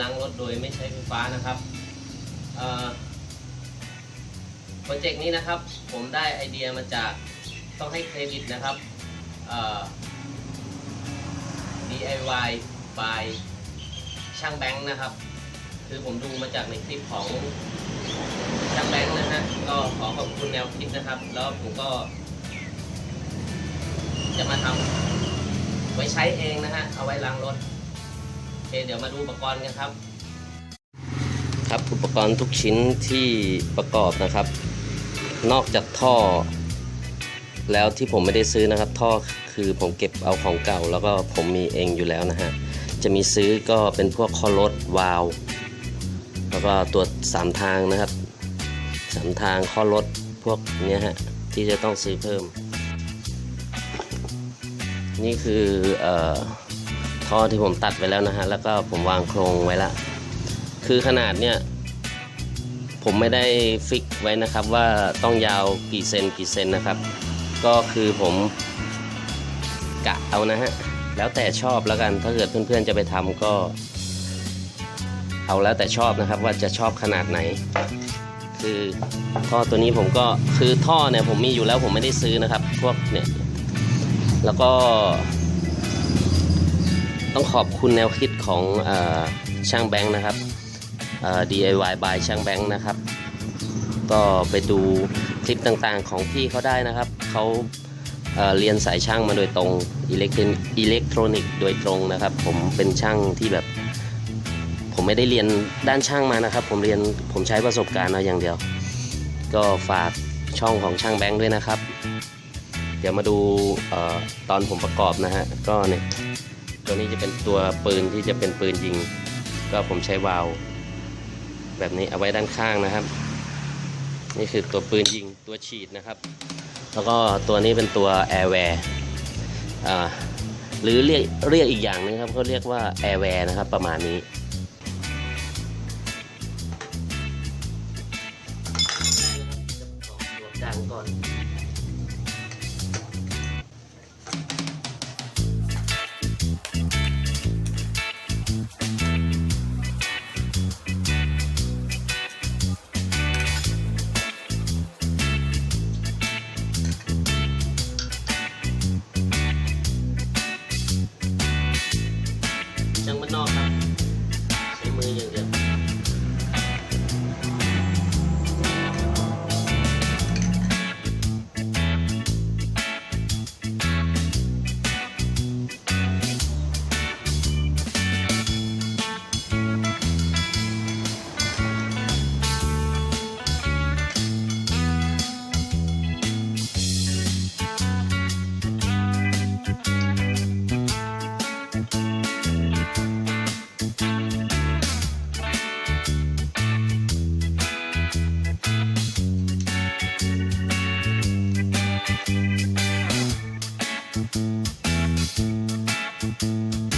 ล้างรถโดยไม่ใช้ไฟฟ้านะครับโปรเจกต์นี้นะครับผมได้ไอเดียมาจากต้องให้เครดิตนะครับ DIY by ช่างแบงค์นะครับ คือผมดูมาจากในคลิปของช่างแบงค์นะฮะก็ขอขอบคุณแนวคิดนะครับ แล้วผมก็ จะมาทำไว้ใช้เองนะฮะเอาไว้ล้างรถ เคเดี๋ยวมาดูอุปกรณ์กันครับ ครับอุปกรณ์ทุกชิ้นที่ประกอบนะครับ นอกจากท่อ แล้วที่ผมไม่ได้ซื้อนะครับ ท่อคือผมเก็บเอาของเก่า แล้วก็ผมมีเองอยู่แล้วนะฮะจะมีซื้อก็เป็นพวกคอรถวาล์วแล้วก็ตัวสามทางนะครับสามทางข้อรถพวกนี้ฮะที่จะต้องซื้อเพิ่ม นี่คืออ ท่อที่ผมตัดไว้แล้วนะฮะ แล้วก็ผมวางโครงไว้ละ คือขนาดเนี่ย ผมไม่ได้ฟิกไว้นะครับว่าต้องยาวกี่เซนกี่เซนนะครับ ก็คือผมกะเอานะฮะ แล้วแต่ชอบแล้วกัน ถ้าเกิดเพื่อนๆจะไปทำก็ เอาแล้วแต่ชอบนะครับว่าจะชอบขนาดไหน คือท่อตัวนี้ผมก็คือท่อเนี่ยผมมีอยู่แล้วผมไม่ได้ซื้อนะครับ พวกเนี่ย แล้วก็ ต้องขอบคุณแนวคิดของอช่างแบงค์นะครับ DIY by ช่างแบงค์นะครับ ก็ไปดูคลิปต่างๆของพี่เขาได้นะครับ เขาเเรียนสายช่างมาโดยตรงอิเล็กทรอนิกส์โดยตรงนะครับ ผมเป็นช่างที่แบบ ผมไม่ได้เรียนด้านช่างมานะครับ ผมเรียนผมใช้ประสบการณ์เอาอย่างเดียว ก็ฝากช่องของช่างแบงค์ด้วยนะครับ เดี๋ยวมาดูออตอนผมประกอบนะฮะก็เนี่ย ตัวนี้จะเป็นตัวปืนที่จะเป็นปืนยิง ก็ผมใช้วาล์วแบบนี้เอาไว้ด้านข้างนะครับ นี่คือตัวปืนยิงตัวฉีดนะครับ แล้วก็ตัวนี้เป็นตัวแอร์แวร์หรือเรียกเรียกอีกอย่างหนึงครับเขาเรียกว่าแอร์แวร์นะครับประมาณนี้ โ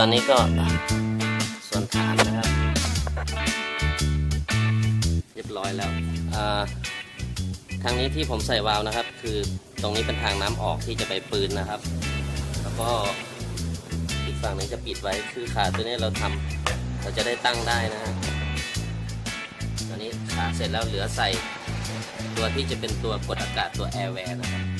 ตอนนี้ก็ส่วนฐานนะครับ เรียบร้อยแล้วทางนี้ที่ผมใส่วาล์วนะครับ คือตรงนี้เป็นทางน้ำออกที่จะไปปืนนะครับ แล้วก็อีกฝั่งหนึงจะปิดไว้คือขาตัวนี้เราทำเราจะได้ตั้งได้นะฮะตอนนี้ขาเสร็จแล้วเหลือใส่ตัวที่จะเป็นตัวกดอากาศตัวแอร์แวร์นะครับ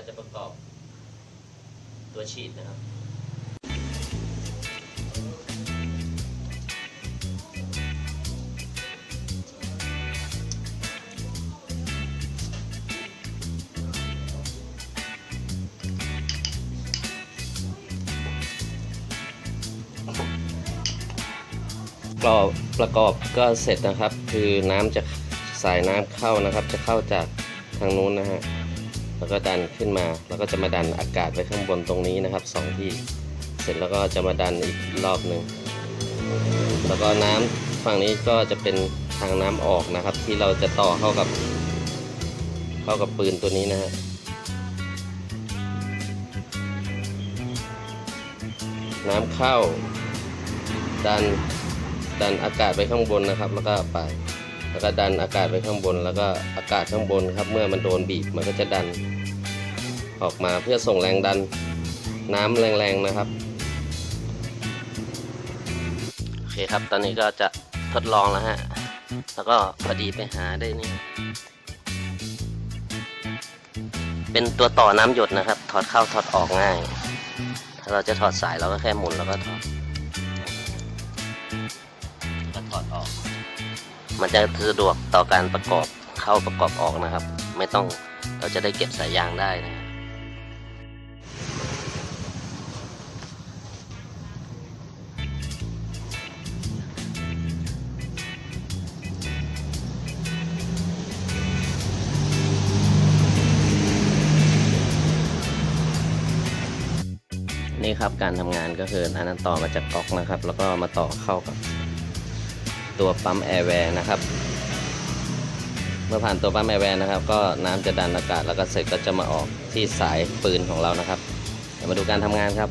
ก็จะประกอบตัวฉีดนะครับประกอบประกอบก็เสร็จนะครับ คือน้ำจะสายน้ำเข้านะครับ จะเข้าจากทางนู้นนะฮะ แล้วก็ดันขึ้นมา แล้วก็จะมาดันอากาศไว้ข้างบนตรงนี้นะครับสองที่ เสร็จแล้วก็จะมาดันอีกรอบหนึ่ง แล้วก็น้ำฝั่งนี้ก็จะเป็นทางน้ำออกนะครับ ที่เราจะต่อเข้ากับ เข้ากับปืนตัวนี้นะฮะน้ำเข้า ดันดันอากาศไปข้างบนนะครับ แล้วก็ไป แล้วก็ดันอากาศไปข้างบน แล้วก็อากาศข้างบนครับ เมื่อมันโดนบีบมันก็จะดัน ออกมาเพื่อส่งแรงดันน้ำแรงๆนะครับโอเคครับ ตอนนี้ก็จะทดลองแล้วฮะแล้วก็พอดีไปหาได้นี่เป็นตัวต่อน้ำหยดนะครับ ถอดเข้าถอดออกง่าย ถ้าเราจะถอดสายเราก็แค่หมุนแล้วก็ถอด มันจะสะดวกต่อการประกอบเข้าประกอบออกนะครับ ไม่ต้องเราจะได้เก็บสายยางได้นะนี่ครับการทำงานก็คืออันนั้นต่อมาจากก๊อกนะครับ แล้วก็มาต่อเข้ากับ ตัวปั๊มแอร์แวร์นะครับ เมื่อผ่านตัวปั๊มแอร์แวร์นะครับ ก็น้ำจะดันอากาศแล้วก็เสร็จก็จะมาออกที่สายปืนของเรานะครับ เดี๋ยวมาดูการทำงานครับ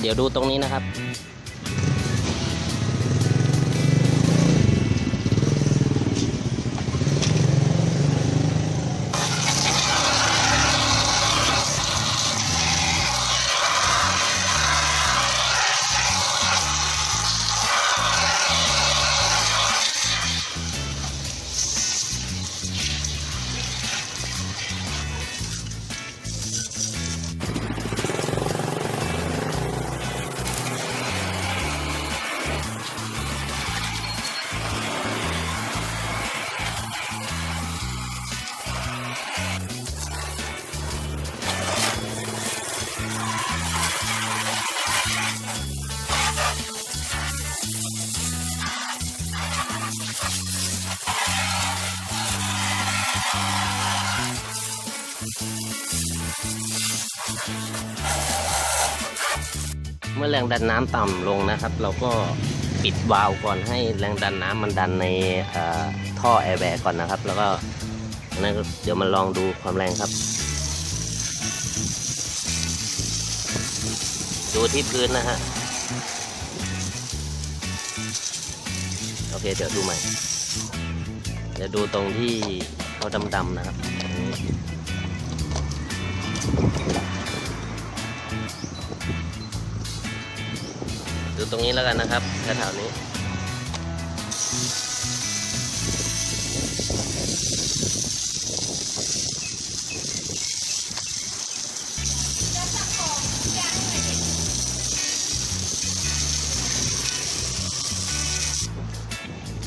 เดี๋ยวดูตรงนี้นะครับ เมื่อแรงดันน้ำต่ำลงนะครับ เราก็ปิดวาล์วก่อนให้แรงดันน้ำมันดันในท่อแอร์แบก่อนนะครับ แล้วก็นั่นเดี๋ยวมาลองดูความแรงครับ ดูที่พื้นนะฮะ โอเค เดี๋ยวดูใหม่ เดี๋ยวดูตรงที่เขาดำๆนะครับ ดูตรงนี้แล้วกันนะครับแถวๆนี้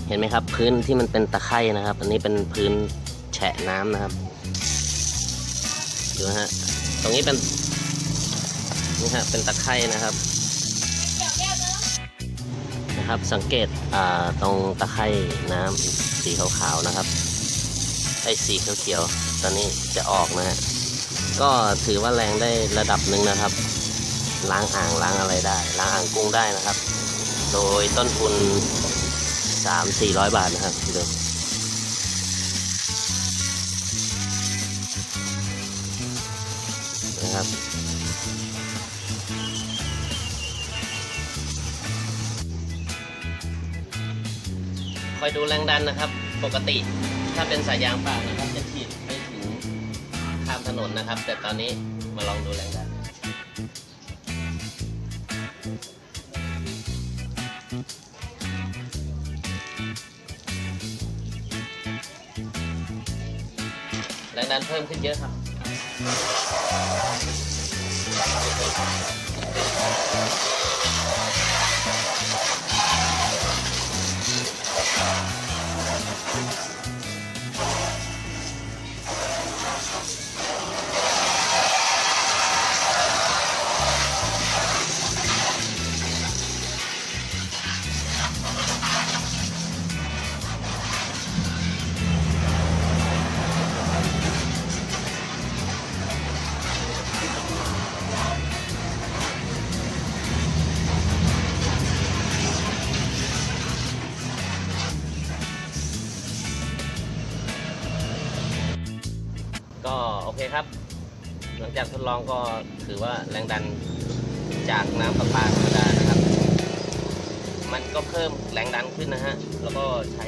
เห็นไหมครับ พื้นที่มันเป็นตะไคร่นะครับ อันนี้เป็นพื้นแฉะน้ำนะครับ ดูนะฮะ ตรงนี้เป็นนี่ฮะเป็นตะไคร่นะครับนะครับ สังเกตอ่าตรงตะไคร่น้ำสีขาวๆนะครับไอ้สีเขียวๆตอนนี้จะออกนะฮะก็ถือว่าแรงได้ระดับหนึ่งนะครับ ล้างอ่างล้างอะไรได้ ล้างอ่างกุ้งได้นะครับ โดยต้นทุนสามสี่ร้อยบาทนะครับดู นะครับ คอยดูแรงดันนะครับ ปกติถ้าเป็นสายยางเปล่านะครับจะฉีดไปถึงข้ามถนนนะครับ แต่ตอนนี้มาลองดูแรงดันแรงดันเพิ่มขึ้นเยอะครับ you ก็โอเคครับ หลังจากทดลองก็ถือว่าแรงดันจากน้ำประปาธรรมดานะครับ มันก็เพิ่มแรงดันขึ้นนะฮะ แล้วก็ใช้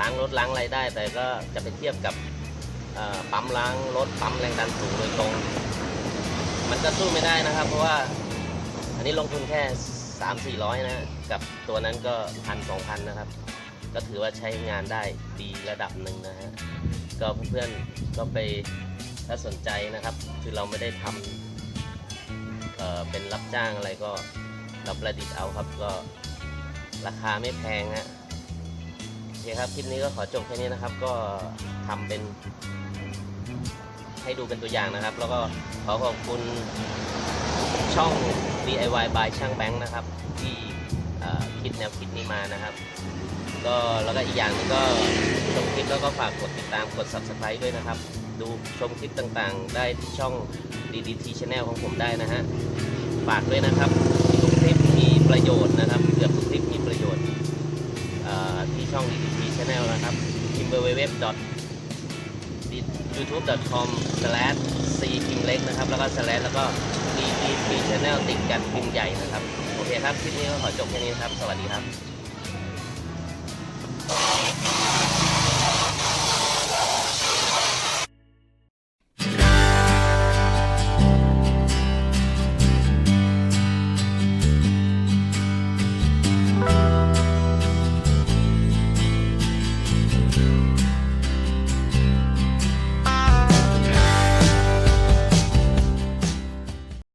ล้างรถล้างอะไรได้ แต่ก็จะไปเทียบกับปั๊มล้างรถปั๊มแรงดันสูงโดยตรง มันก็สู้ไม่ได้นะครับ เพราะว่าอันนี้ลงทุนแค่สามสี่ร้อยนะ กับตัวนั้นก็พันสองพันนะครับ ก็ถือว่าใช้งานได้ดีระดับหนึ่งนะฮะก็เพื่อนๆก็ไปถ้าสนใจนะครับ คือเราไม่ได้ทำเอ่อเป็นรับจ้างอะไรก็เราประดิษฐ์เอาครับก็ราคาไม่แพงฮะโอเคครับคลิปนี้ก็ขอจบแค่นี้นะครับ ก็ทำเป็นให้ดูเป็นตัวอย่างนะครับ แล้วก็ขอขอบคุณช่อง DIY by ช่างแบงค์นะครับ คิดแนวคิดนี้มานะครับ ก็แล้วก็อีกอย่างหนึงก็ชมคลิปแล้วก็ฝากกดติดตามกด subscribe ด้วยนะครับ ดูชมคลิปต่างๆ ได้ที่ช่อง DDT Channel ของผมได้นะฮะฝากด้วยนะครับทุกคลิปมีประโยชน์นะครับเกือบทุกคลิปมีประโยชน์ที่ช่อง DDT Channel นะครับ www youtube.com slash c พิมเล็กนะครับ แล้วก็ slash แล้วก็ DDT Channel ติดกันพิมพ์ใหญ่นะครับ เคครับคลิปนี้ก็ขอจบแค่นี้ครับ สวัสดีครับ